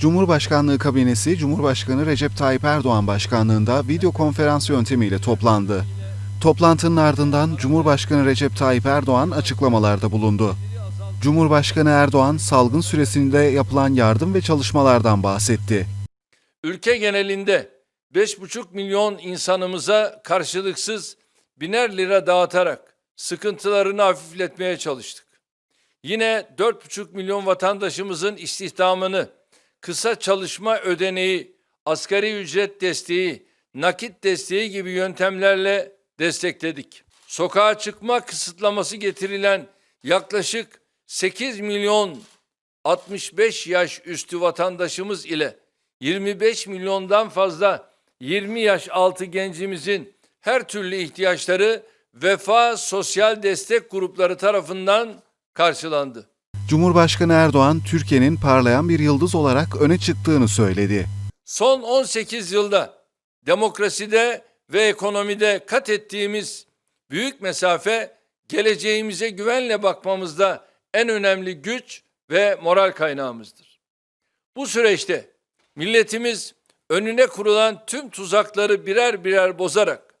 Cumhurbaşkanlığı kabinesi Cumhurbaşkanı Recep Tayyip Erdoğan başkanlığında video konferans yöntemiyle toplandı. Toplantının ardından Cumhurbaşkanı Recep Tayyip Erdoğan açıklamalarda bulundu. Cumhurbaşkanı Erdoğan salgın süresinde yapılan yardım ve çalışmalardan bahsetti. ülke genelinde 5,5 milyon insanımıza karşılıksız biner lira dağıtarak sıkıntılarını hafifletmeye çalıştık. Yine 4,5 milyon vatandaşımızın istihdamını kısa çalışma ödeneği, asgari ücret desteği, nakit desteği gibi yöntemlerle destekledik. Sokağa çıkma kısıtlaması getirilen yaklaşık 8 milyon 65 yaş üstü vatandaşımız ile 25 milyondan fazla 20 yaş altı gencimizin her türlü ihtiyaçları Vefa Sosyal Destek Grupları tarafından karşılandı. Cumhurbaşkanı Erdoğan, Türkiye'nin parlayan bir yıldız olarak öne çıktığını söyledi. Son 18 yılda demokraside ve ekonomide kat ettiğimiz büyük mesafe geleceğimize güvenle bakmamızda en önemli güç ve moral kaynağımızdır. Bu süreçte milletimiz önüne kurulan tüm tuzakları birer birer bozarak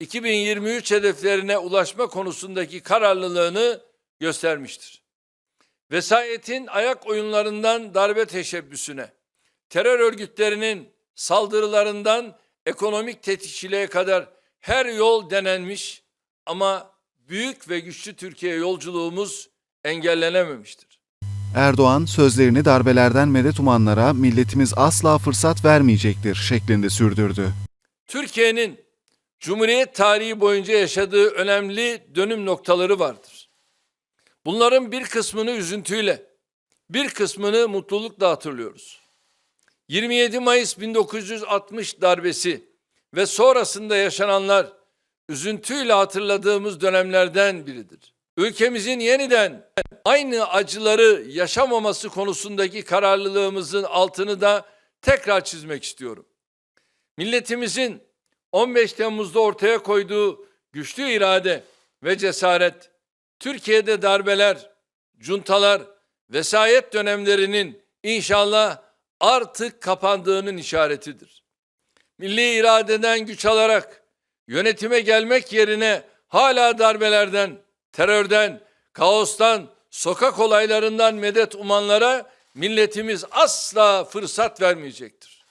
2023 hedeflerine ulaşma konusundaki kararlılığını göstermiştir. Vesayetin ayak oyunlarından darbe teşebbüsüne, terör örgütlerinin saldırılarından ekonomik tetikçiliğe kadar her yol denenmiş ama büyük ve güçlü Türkiye yolculuğumuz engellenememiştir. Erdoğan sözlerini darbelerden medet umanlara milletimiz asla fırsat vermeyecektir şeklinde sürdürdü. Türkiye'nin Cumhuriyet tarihi boyunca yaşadığı önemli dönüm noktaları vardır. Bunların bir kısmını üzüntüyle, bir kısmını mutlulukla hatırlıyoruz. 27 Mayıs 1960 darbesi ve sonrasında yaşananlar üzüntüyle hatırladığımız dönemlerden biridir. Ülkemizin yeniden aynı acıları yaşamaması konusundaki kararlılığımızın altını da tekrar çizmek istiyorum. Milletimizin 15 Temmuz'da ortaya koyduğu güçlü irade ve cesaret, Türkiye'de darbeler, cuntalar, vesayet dönemlerinin inşallah artık kapandığının işaretidir. Milli iradeden güç alarak yönetime gelmek yerine hala darbelerden, terörden, kaostan, sokak olaylarından medet umanlara milletimiz asla fırsat vermeyecektir.